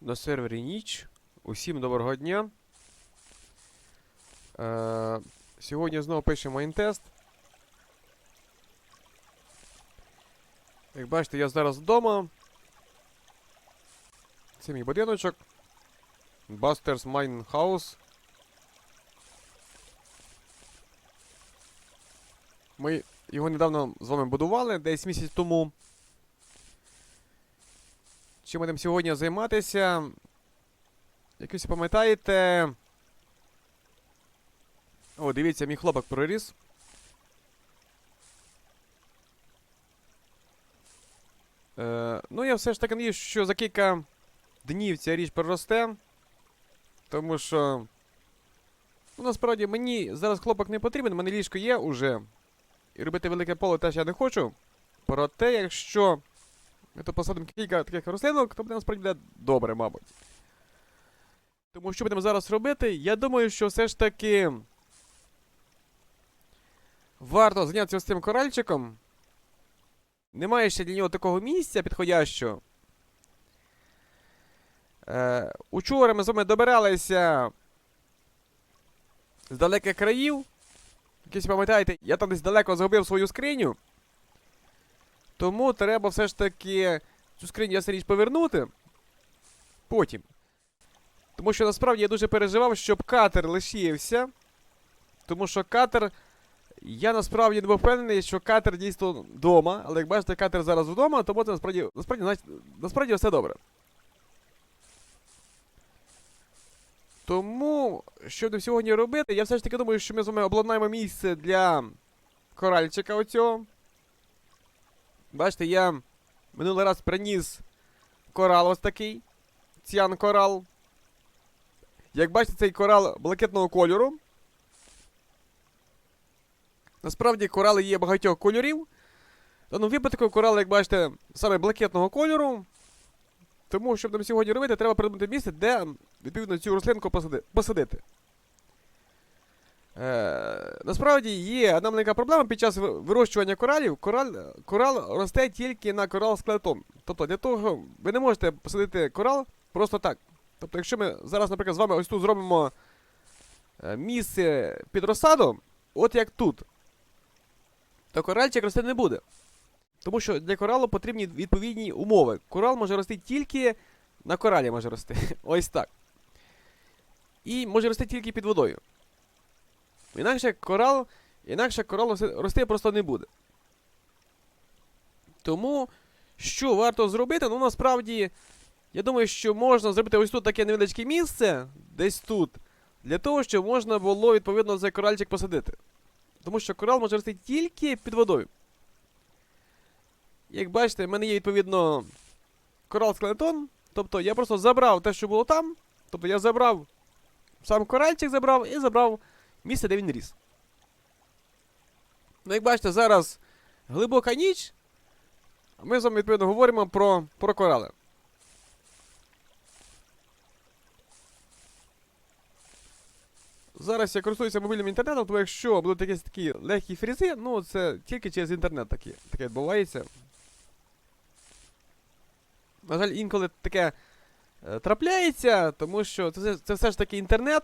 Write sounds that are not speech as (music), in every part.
на сервері ніч. Усім доброго дня. Е, сьогодні знову пишемо інтест. Як бачите, я зараз вдома. Це мій будиночок. Buster's Mine House. Ми його недавно з вами будували, десь місяць тому. Чим будемо сьогодні займатися? Як ви пам'ятаєте. О, дивіться, мій хлопок проріс. Е, ну, я все ж таки надіюсь, що за кілька днів ця річ проросте. Тому що. Ну, насправді мені зараз хлопок не потрібен, в мене ліжко є уже. І робити велике поле теж я не хочу. Проте, якщо ми то посадимо кілька таких рослинок, то буде насправді буде добре, мабуть. Тому що будемо зараз робити? Я думаю, що все ж таки. Варто зайнятися ось цим коральчиком. Немає ще для нього такого місця підходящого. Е, учора ми з вами добиралися з далеких країв. Якщо пам'ятаєте, я там десь далеко загубив свою скриню. Тому треба все ж таки цю скриню я річ повернути. Потім. Тому що насправді я дуже переживав, щоб катер лишився. Тому що катер. Я насправді не був впевнений, що катер дійсно вдома, але як бачите, катер зараз вдома, тому це насправді, насправді, насправді все добре. Тому, що до сьогодні робити, я все ж таки думаю, що ми з вами обладнаємо місце для коральчика оцього. Бачите, я минулий раз приніс корал ось такий. Ціан корал. Як бачите, цей корал блакитного кольору. Насправді корали є багатьох кольорів. В даному випадку корали, як бачите, саме блакитного кольору. Тому, щоб нам сьогодні робити, треба придумати місце, де відповідно цю рослинку посади, посадити. Е, насправді є одна маленька проблема під час вирощування коралів. Кораль, корал росте тільки на корал скелетон. Тобто для того ви не можете посадити корал просто так. Тобто, якщо ми зараз, наприклад, з вами ось тут зробимо е, місце під розсаду, от як тут, то коральчик рости не буде. Тому що для коралу потрібні відповідні умови. Корал може рости тільки на коралі може рости. (laughs) Ось так. І може рости тільки під водою. Інакше корал, інакше корал рости- просто не буде. Тому, що варто зробити? Ну, насправді, я думаю, що можна зробити ось тут таке невеличке місце, десь тут, для того, щоб можна було, відповідно, цей коральчик посадити. Тому що корал може рости тільки під водою. Як бачите, в мене є відповідно корал скелетон. Тобто я просто забрав те, що було там. Тобто я забрав сам коральчик забрав і забрав місце, де він ріс. Ну, як бачите, зараз глибока ніч. А ми з вами відповідно говоримо про, про корали. Зараз я користуюся мобільним інтернетом, тому якщо будуть якісь такі легкі фрізи, ну це тільки через інтернет такі, таке відбувається. На жаль, інколи таке е, трапляється, тому що це, це все ж таки інтернет.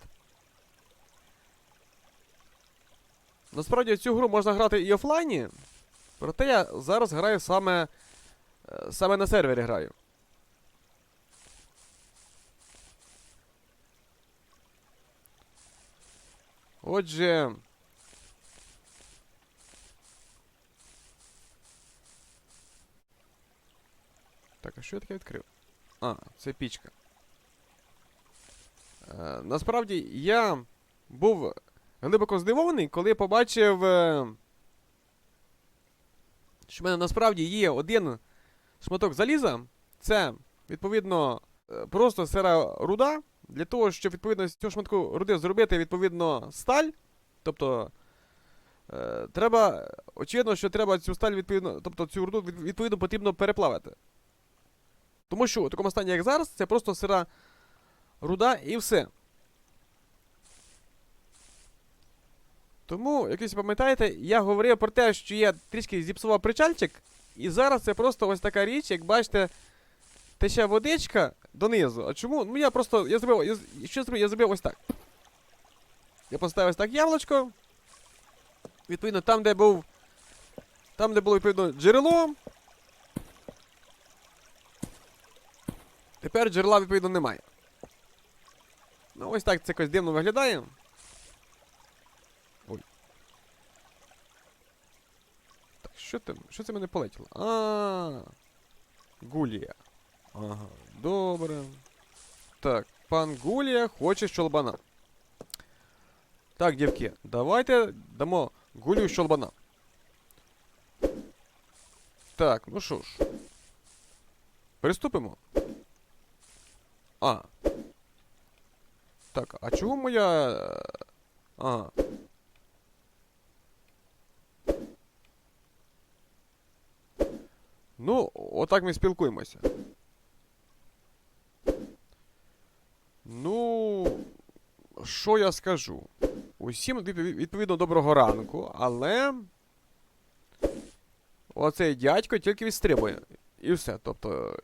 Насправді цю гру можна грати і офлайні, проте я зараз граю саме, е, саме на сервері граю. Отже. Так, а що я таке відкрив? А, це пічка. Е, насправді я був глибоко здивований, коли побачив, е, що в мене насправді є один шматок заліза. Це, відповідно, е, просто сира руда. Для того, щоб відповідно з цього шматку руди зробити відповідно сталь. Тобто. Е, треба. Очевидно, що треба цю сталь відповідно. Тобто цю руду відповідно потрібно переплавити. Тому що у такому стані, як зараз, це просто сира руда і все. Тому, як ви пам'ятаєте, я говорив про те, що я трішки зіпсував причальчик, і зараз це просто ось така річ, як бачите, тече водичка, донизу. А чому? Ну я просто. Я зробив. Я, що зробив? Я зробив ось так. Я поставив ось так яблучко. Відповідно, там, де був. Там, де було відповідно джерело. Тепер джерела, відповідно, немає. Ну, ось так це якось дивно виглядає. Ой. Так, що там? Що це мене полетіло? А. Гулія. Ага, добре. Так, пан Гулія хоче щолбана. Так, дівки, давайте дамо Гулію щолбана. Так, ну що ж. Приступимо. А. Так, а чому моя. е, Ну, отак ми спілкуємося. Ну, що я скажу? Усім відповідно доброго ранку, але. Оцей дядько тільки відстрибує. І все. Тобто,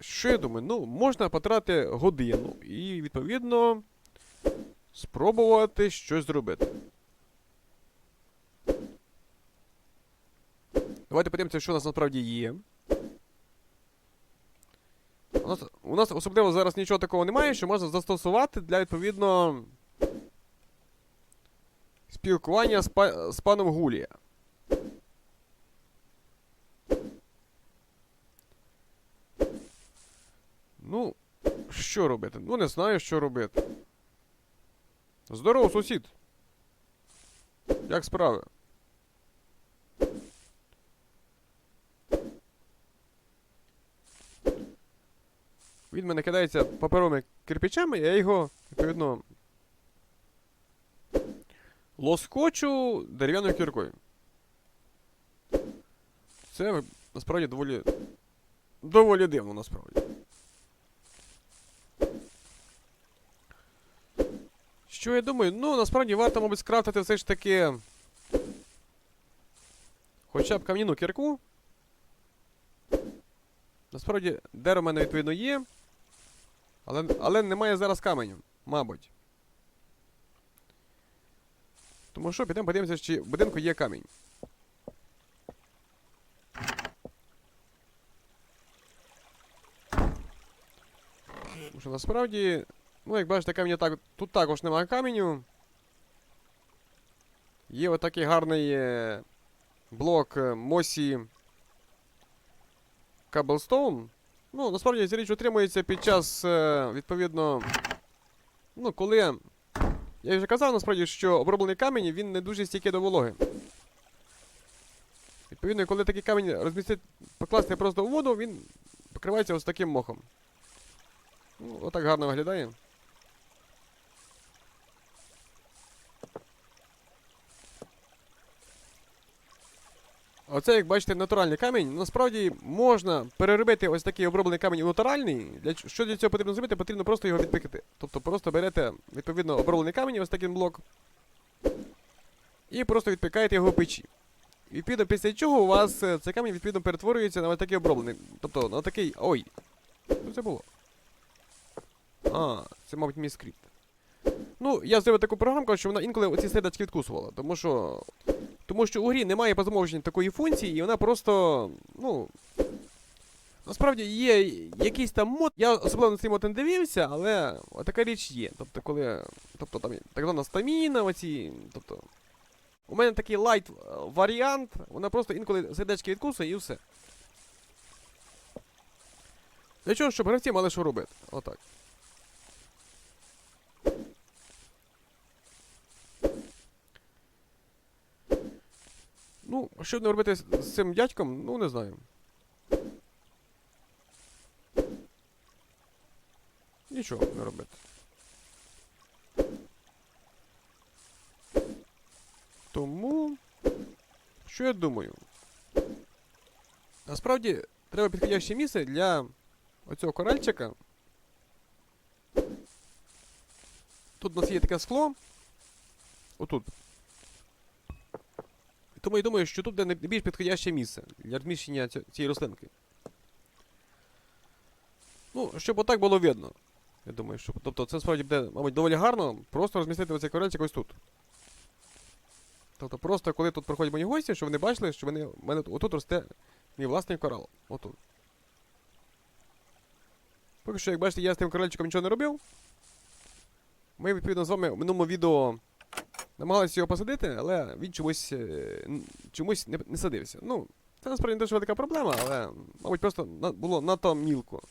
що я думаю? Ну, можна потратити годину і, відповідно, спробувати щось зробити. Давайте подивимося, що у нас насправді є. У нас, у нас особливо зараз нічого такого немає, що можна застосувати для відповідно спілкування з, па- з паном Гулія. Ну, що робити? Ну, не знаю, що робити. Здорово, сусід. Як справи? Він мене кидається паперовими кирпичами, я його, відповідно, лоскочу дерев'яною кіркою. Це насправді доволі. доволі дивно, насправді. Що я думаю? Ну, насправді варто, мабуть, скрафтити все ж таки. Хоча б кам'яну кірку. Насправді, дерево в мене відповідно є. Але, але немає зараз каменю, мабуть. Тому що підемо подивимося, чи в будинку є камінь. Тому що насправді, ну як бачите, каміння так, тут також немає каменю. Є отакий гарний е, блок е, Мосі Cobblestone. Ну, насправді ця річ отримується під час, е, відповідно. Ну, коли. Я вже казав насправді, що оброблений камінь він не дуже стійкий до вологи. Відповідно, коли такий камінь розмістити, покласти просто у воду, він покривається ось таким мохом. Ну, отак гарно виглядає. Оце, як бачите, натуральний камінь. Насправді можна переробити ось такий оброблений камінь у натуральний. Для, що для цього потрібно зробити? Потрібно просто його відпекти. Тобто просто берете, відповідно, оброблений камінь, ось такий блок. І просто відпікаєте його в печі. Відповідно, після чого у вас е, цей камінь відповідно перетворюється на ось такий оброблений. Тобто на такий. Ой. Що це було? А, це, мабуть, мій скрипт. Ну, я зробив таку програмку, що вона інколи оці сердечки відкусувала. Тому що. Тому що у грі немає по замовченню такої функції, і вона просто. Ну. Насправді є якийсь там мод. Я особливо на цей мод не дивився, але така річ є. Тобто, коли. Тобто там так звана стаміна, оці. Тобто. У мене такий лайт е, варіант, вона просто інколи сердечки відкусує і все. Для чого, щоб гравці мали що робити. Отак. Ну, що не робити з, цим дядьком, ну не знаю. Нічого не робити. Тому. Що я думаю? Насправді треба підходяще місце для оцього коральчика. Тут у нас є таке скло. Отут. Тому я думаю, що тут буде найбільш підходяще місце для розміщення цієї рослинки. Ну, щоб отак було видно. Я думаю, що. Тобто це справді буде, мабуть, доволі гарно просто розмістити оцей коральчик ось тут. Тобто просто коли тут проходять мої гості, щоб вони бачили, що вони, в мене отут росте мій власний корал. Отут. Поки що, як бачите, я з тим коральчиком нічого не робив. Ми, відповідно, з вами в минулому відео намагалися його посадити, але він чомусь, е, чомусь не, не садився. Ну, це насправді не дуже велика проблема, але, мабуть, просто було надто мілко.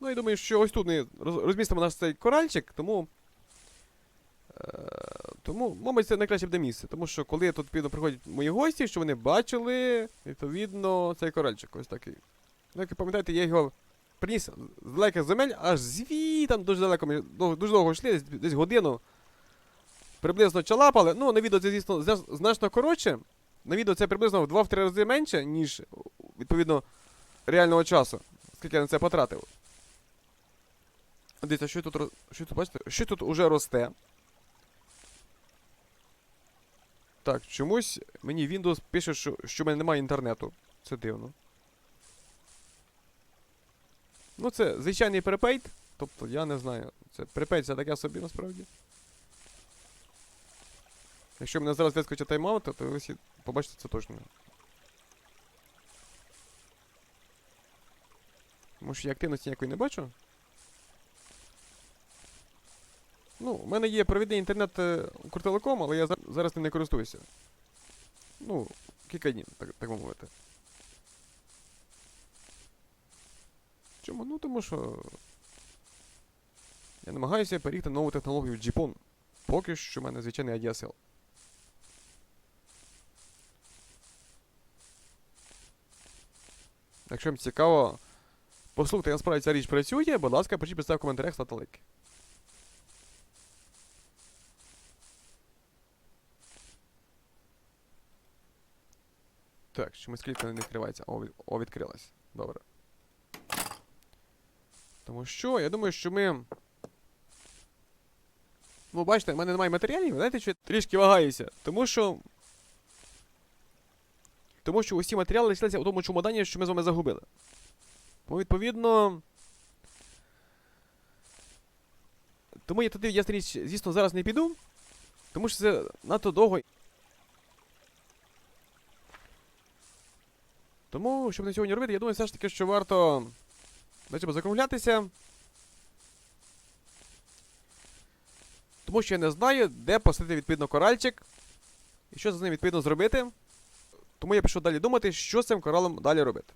Ну, я думаю, що ось тут ми розмістимо наш цей коральчик, тому. Е, тому, мабуть, це найкраще буде місце. Тому що коли тут відповідно, приходять мої гості, що вони бачили, відповідно, цей коральчик ось такий. Ну, як ви пам'ятаєте, я його приніс з далеких земель, аж звітом дуже далеко, ми дуже довго йшли, десь, годину. Приблизно чалапали. Ну, на відео це, звісно, значно коротше. На відео це приблизно в 2-3 рази менше, ніж, відповідно, реального часу. Скільки я на це потратив. Дивіться, що тут, що тут бачите? Що тут уже росте? Так, чомусь мені Windows пише, що, що в мене немає інтернету. Це дивно. Ну, це звичайний препейд. Тобто, я не знаю. Це препейд це таке собі насправді. Якщо мене зараз вискочить тайм-аут, то ви всі побачите це точно. Тому що я активності ніякої не бачу. Ну, у мене є провідний інтернет е, Укртелеком, але я зараз ним не користуюся. Ну, кілька днів, так, так мовити. Чому? Ну тому що. Я намагаюся перейти нову технологію GPON. Поки що в мене звичайний ADSL. Якщо вам цікаво, послухайте, як насправді ця річ працює, будь ласка, пишіть писати в коментарях, ставте лайки. Так, чомусь клітка не відкривається. О, від- о, відкрилась. Добре. Тому що, я думаю, що ми. Ну, бачите, в мене немає матеріалів, знаєте, що я трішки вагаюся. Тому що. Тому що усі матеріали лишилися у тому чемодані, що ми з вами загубили. Тому, відповідно. Тому я туди, я річ, звісно, зараз не піду. Тому що це надто довго. Тому, щоб на сьогодні робити, я думаю, все ж таки, що варто цьому закруглятися. Тому що я не знаю, де посадити відповідно коральчик. І що з ним відповідно зробити. Тому я пішов далі думати, що з цим коралом далі робити.